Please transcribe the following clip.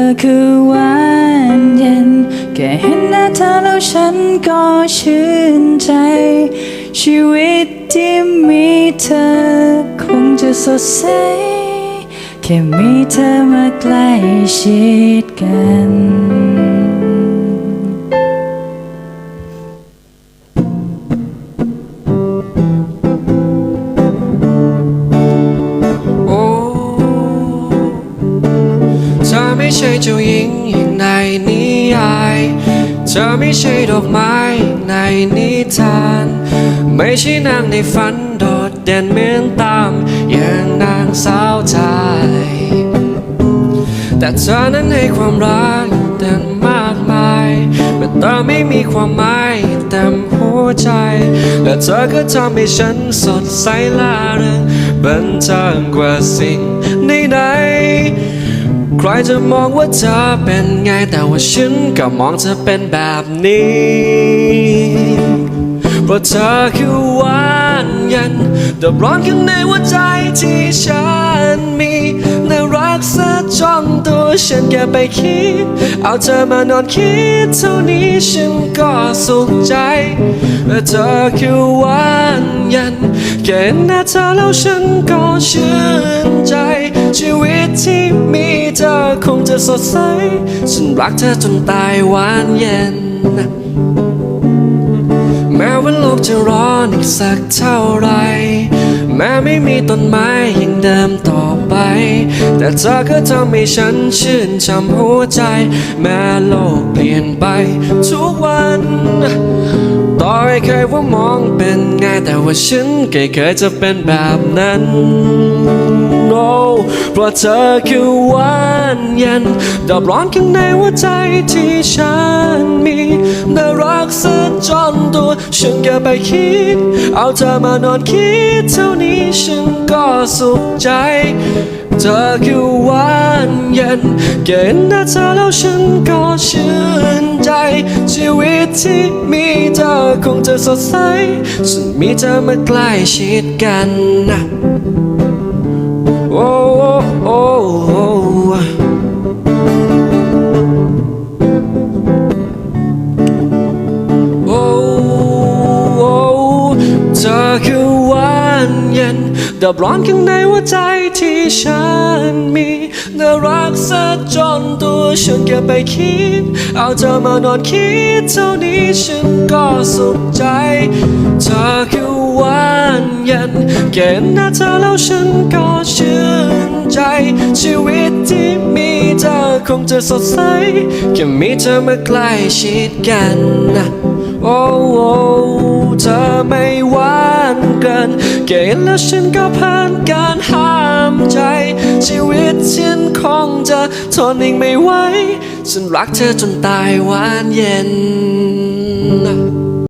อคือหวานเย็น แค่เห็นหน้าเธอแล้วฉันก็ชื่นใจ ชีวิตที่มีเธอคงจะสดใส แค่มีเธอมาใกล้ชิดกัน อย่างในนิยายเธอไม่ใช่ดอกไม้ในนิทาน ไม่ใช่นางในฝันโดดเด่นเหมือนตามอย่างนางสาวไทย แต่เธอนั้นให้ความรักเต็มมากมายแต่เธอไม่มีความหมายเต็มหัวใจ และเธอก็ทำให้ฉันสดใสล่าเริงบันเทิงกว่าสิ่งใดๆ ใครจะมองว่าเธอเป็นไงแต่ว่าฉันก็มองเธอเป็นแบบนี้เพราะเธอคือหวานเย็นดับร้อนข้างในหัวใจที่ฉันมีน่ารักซะจองตัวฉันแค่ไปคิด เอาเธอมานอนคิดเท่านี้ฉันก็สุขใจและเธอคือหวานเย็นแค่เห็นหน้าเธอแล้วฉันก็ชื่นใจ อสดใส ฉันรักเธอจนตายหวานเย็น แม้ว่าโลกจะร้อนอีกสักเท่าไร แม้ไม่มีต้นไม้ย่างเดิมต่อไป แต่เธอก็ทำให้ฉันชื่นชมหัวใจ แม้โลกเปลี่ยนไปทุกวันต่อให้เคยว่ามองเป็นไงแต่ว่าฉันก็เคยจะเป็นแบบนั้น no เพราะเธอคือหวา นเย็นดับร้อนข้างในหัวใจที่ฉันมีน่ารักซะจนตัวฉันแค่ไปคิด เอาเธอมานอนคิดเท่านี้ฉันก็สุขใจ เธอคือหวานเย็นเกณฑ์หน้าเธอแล้วฉันก็ชื่นใจชีวิตที่มีเธอคงจะสดใสฉันมีเธอมาใกล้ชิดกันนะโอคือหวานเย็นดับร้อนข้างในหัวใจที่ฉันมีน่ารักซะจนตัวฉันแค่ไปคิด เอาเธอมานอนคิดเท่านี้ฉันก็สุขใจ เธอคือหวานเย็นเกณฑ์หน้าเธอแล้วฉันก็ชื่นใจ ชีวิตที่มีเธอคงจะสดใสแค่มีเธอมาใกล้ชิดกันนะ โอ้โอ้เธอไม่หวานเกิน เกณฑ์แล้วฉันก็ผ่านการห้ามใจ ชีวิตฉันคงจะทนเองไม่ไหว ฉันรักเธอจนตายหวานเย็น